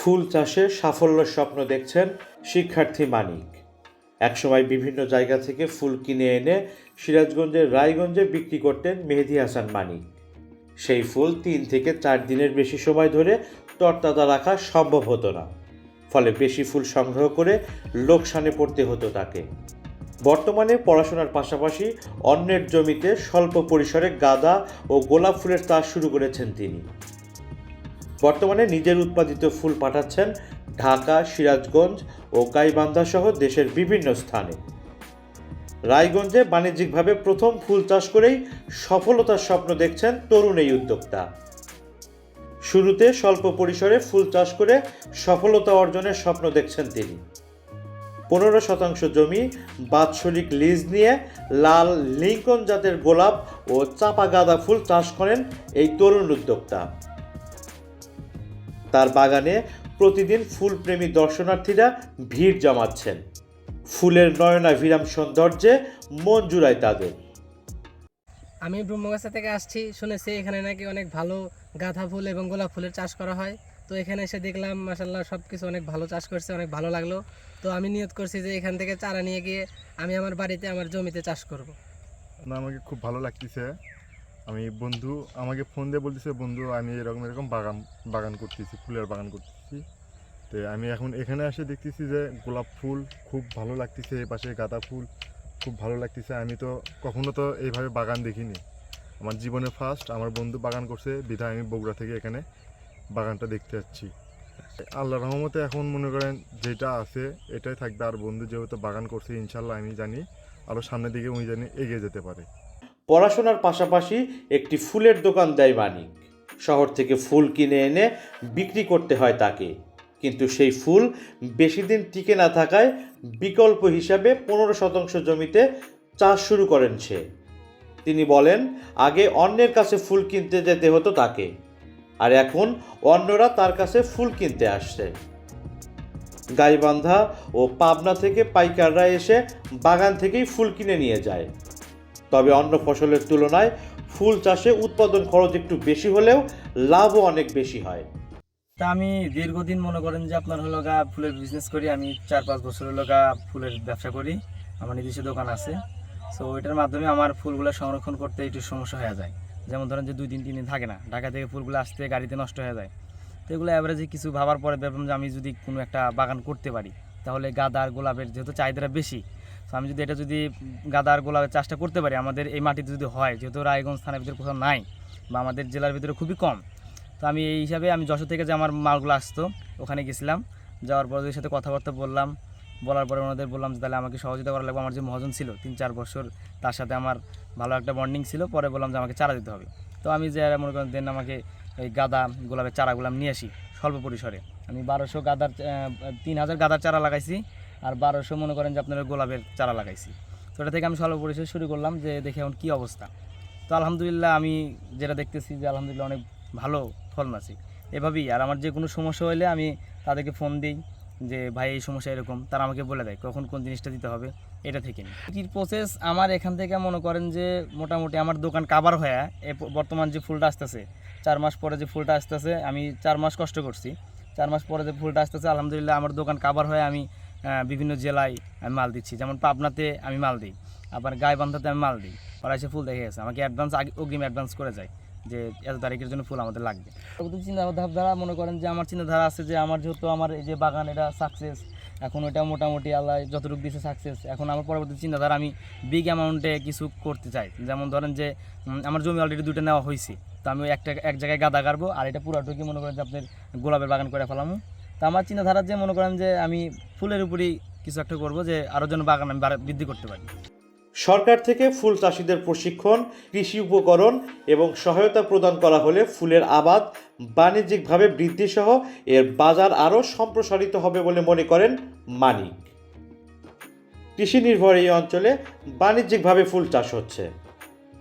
ফুল চাষে সাফল্যের স্বপ্ন দেখছেন শিক্ষার্থী মানিক। একসময় বিভিন্ন জায়গা থেকে ফুল কিনে এনে সিরাজগঞ্জের রায়গঞ্জে বিক্রি করতেন মেহেদি হাসান মানিক। সেই ফুল তিন থেকে চার দিনের বেশি সময় ধরে তরতাজা রাখা সম্ভব হতো না। ফলে বেশি ফুল সংগ্রহ করে লোকসানে পড়তে হতো তাকে। বর্তমানে পড়াশোনার পাশাপাশি অন্যের জমিতে স্বল্প পরিসরে গাঁদা ও গোলাপ ফুলের চাষ শুরু করেছেন তিনি। বর্তমানে নিজের উৎপাদিত ফুল পাঠাচ্ছেন ঢাকা, সিরাজগঞ্জ ও গাইবান্ধা সহ দেশের বিভিন্ন স্থানে। রায়গঞ্জে বাণিজ্যিকভাবে প্রথম ফুল চাষ করেই সফলতার স্বপ্ন দেখছেন তরুণ এই উদ্যোক্তা। শুরুতে স্বল্প পরিসরে ফুল চাষ করে সফলতা অর্জনের স্বপ্ন দেখছেন তিনি। পনেরো শতাংশ জমি, বাৎসরিক লিজ নিয়ে লাল লিঙ্কন জাতের গোলাপ ও চাপা গাঁদা ফুল চাষ করেন এই তরুণ উদ্যোক্তা। তার বাগানে প্রতিদিন ফুলপ্রেমী দর্শনার্থীরা ভিড় জমাচ্ছেন। ফুলের নয়নাভিরাম সৌন্দর্যে মন জুড়ায় তাদের। আমি ব্রহ্মগাছা থেকে আসছি শুনেছি এখানে নাকি অনেক ভালো গাঁদা ফুল এবং গোলাপ ফুলের চাষ করা হয়। তো এখানে এসে দেখলাম মাসাল্লাহ সব কিছু অনেক ভালো চাষ করছে অনেক ভালো লাগল। তো আমি নিয়ত করছি যে এখান থেকে চারা নিয়ে গিয়ে আমি আমার বাড়িতে আমার জমিতে চাষ করব। না আমাকে খুব ভালো লাগতেছে। আমি বন্ধু, আমাকে ফোন দিয়ে বলতেছে, বন্ধু, আমি এরকম এরকম বাগান বাগান করতেছি, ফুলের বাগান করতেছি। তো আমি এখন এখানে এসে দেখতেছি যে গোলাপ ফুল খুব ভালো লাগতেছে, এই পাশে গাঁদা ফুল খুব ভালো লাগতেছে। আমি তো কখনো তো এইভাবে বাগান দেখিনি। আমার জীবনে ফার্স্ট আমার বন্ধু বাগান করছে, বিধায় আমি বগুড়া থেকে এখানে বাগানটা দেখতে যাচ্ছি। আল্লাহ রহমতে এখন মনে করেন যেটা আছে, এটাই থাকবে। আর বন্ধু যেহেতু বাগান করছে, ইনশাল্লাহ আমি জানি আরও সামনের দিকে উনি জানি এগিয়ে যেতে পারে। পড়াশোনার পাশাপাশি একটি ফুলের দোকান দেয় মানিক। শহর থেকে ফুল কিনে এনে বিক্রি করতে হয় তাকে। কিন্তু সেই ফুল বেশি দিন টিকে না থাকায় বিকল্প হিসাবে পনেরো শতাংশ জমিতে চাষ শুরু করেন সে। তিনি বলেন, আগে অন্যের কাছে ফুল কিনতে যেতে হতো তাকে। আর এখন অন্যরা তার কাছে ফুল কিনতে আসছে। গাইবান্ধা ও পাবনা থেকে পাইকাররা এসে বাগান থেকেই ফুল কিনে নিয়ে যায়। তবে অন্য ফসলের তুলনায় ফুল চাষে উৎপাদন খরচ একটু বেশি হলেও লাভও অনেক বেশি হয়। তা আমি দীর্ঘদিন মনে করেন যে আপনার হলো গা ফুলের বিজনেস করি, আমি চার পাঁচ বছর হলো গা ফুলের ব্যবসা করি, আমার নিজস্ব দোকান আছে। সো এটার মাধ্যমে আমার ফুলগুলো সংরক্ষণ করতে একটু সমস্যা হয়ে যায়। যেমন ধরেন যে দুই দিন, তিন দিন থাকে না, ঢাকা থেকে ফুলগুলো আসতে গাড়িতে নষ্ট হয়ে যায়। তো এগুলো অ্যাভারেজে কিছু ভাবার পরে ভাবলাম যে আমি যদি কোনো একটা বাগান করতে পারি, তাহলে গাঁদা আর গোলাপের যেহেতু চাহিদাটা বেশি তো আমি যদি এটা যদি গাদার গোলাপের চাষটা করতে পারি, আমাদের এই মাটিতে যদি হয়, যেহেতু রায়গঞ্জ থানার ভিতরে কোথাও নাই বা আমাদের জেলার ভিতরে খুবই কম, তো আমি এই হিসাবে আমি যশোর থেকে যে আমার মালগুলো আসতো, ওখানে গেছিলাম। যাওয়ার পর ওদের সাথে কথাবার্তা বললাম, বলার পরে ওনাদের বললাম যে, তাহলে আমাকে সহযোগিতা করা লাগবে। আমার যে মহাজন ছিল, তিন চার বছর তার সাথে আমার ভালো একটা বন্ডিং ছিল। পরে বললাম যে, আমাকে চারা দিতে হবে। তো আমি যে মনে করেন, দেন আমাকে এই গাদা গোলাপের চারাগুলো নিয়ে আসি স্বল্প পরিসরে। আমি বারোশো গাদার তিন হাজার গাদার চারা লাগাইছি। আর বারোশো মনে করেন যে আপনার গোলাপের চারা লাগাইছি। তো এটা থেকে আমি স্বল্প পরিসরে শুরু করলাম যে দেখে এখন কী অবস্থা। তো আলহামদুলিল্লাহ আমি যেটা দেখতেছি যে আলহামদুলিল্লাহ অনেক ভালো ফলন আছে এভাবেই আর আমার যে কোনো সমস্যা হলে আমি তাদেরকে ফোন দিই যে, ভাই, এই সমস্যা এরকম। তারা আমাকে বলে দেয়, কখন কোন জিনিসটা দিতে হবে? এটা থেকে বিক্রির প্রসেস আমার এখান থেকে মনে করেন যে মোটামুটি আমার দোকান কাবার হয়ে এ বর্তমান যে ফুলটা আসতেছে, চার মাস পরে যে ফুলটা আসতেছে, আমি চার মাস কষ্ট করছি। চার মাস পরে যে ফুলটা আসতেছে, আলহামদুলিল্লাহ আমার দোকান কাবার হয়ে আমি বিভিন্ন জেলায় আমি মাল দিচ্ছি। যেমন পাবনাতে আমি মাল দিই, আবার গাইবান্ধাতে আমি মাল দিই। ওরা এসে ফুল দেখে গেছে। আমাকে অ্যাডভান্স আগে অগ্রিম অ্যাডভান্স করে যায় যে এত তারিখের জন্য ফুল আমাদের লাগবে। চিন্তাধারা মনে করেন যে আমার চিন্তাধারা আছে যে আমার যেহেতু আমার এই যে বাগান এটা সাকসেস এখন ওটা মোটামুটি আল্লাহ যতটুকু দিয়েছে সাকসেস এখন আমার পরবর্তী চিন্তাধারা আমি বিগ অ্যামাউন্টে কিছু করতে চাই। যেমন ধরেন যে আমার জমি অলরেডি দুটো নেওয়া হয়েছে তো আমি একটা এক জায়গায় গাদা গাড়বো, আর এটা পুরোটুকু মনে করেন যে আপনার গোলাপের বাগান করে ফেলামো। তো আমার চিন্তাধারা যে মনে করেন যে আমি ফুলের উপরেই কিছু একটা করব যে আরও যেন বাগান আমি বৃদ্ধি করতে পারি। সরকার থেকে ফুল চাষিদের প্রশিক্ষণ, কৃষি উপকরণ এবং সহায়তা প্রদান করা হলে ফুলের আবাদ বাণিজ্যিকভাবে বৃদ্ধিসহ এর বাজার আরও সম্প্রসারিত হবে বলে মনে করেন মানিক। কৃষি নির্ভর এই অঞ্চলে বাণিজ্যিকভাবে ফুল চাষ হচ্ছে।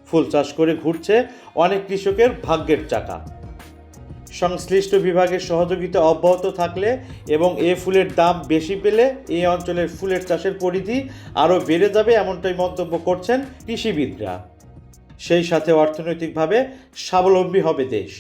ফুল চাষ করে ঘুরছে অনেক কৃষকের ভাগ্যের চাকা। সংশ্লিষ্ট বিভাগের সহযোগিতা অব্যাহত থাকলে এবং এ ফুলের দাম বেশি পেলে এই অঞ্চলের ফুলের চাষের পরিধি আরও বেড়ে যাবে এমনটাই মন্তব্য করছেন কৃষিবিদরা। সেই সাথে অর্থনৈতিকভাবে স্বাবলম্বী হবে দেশ।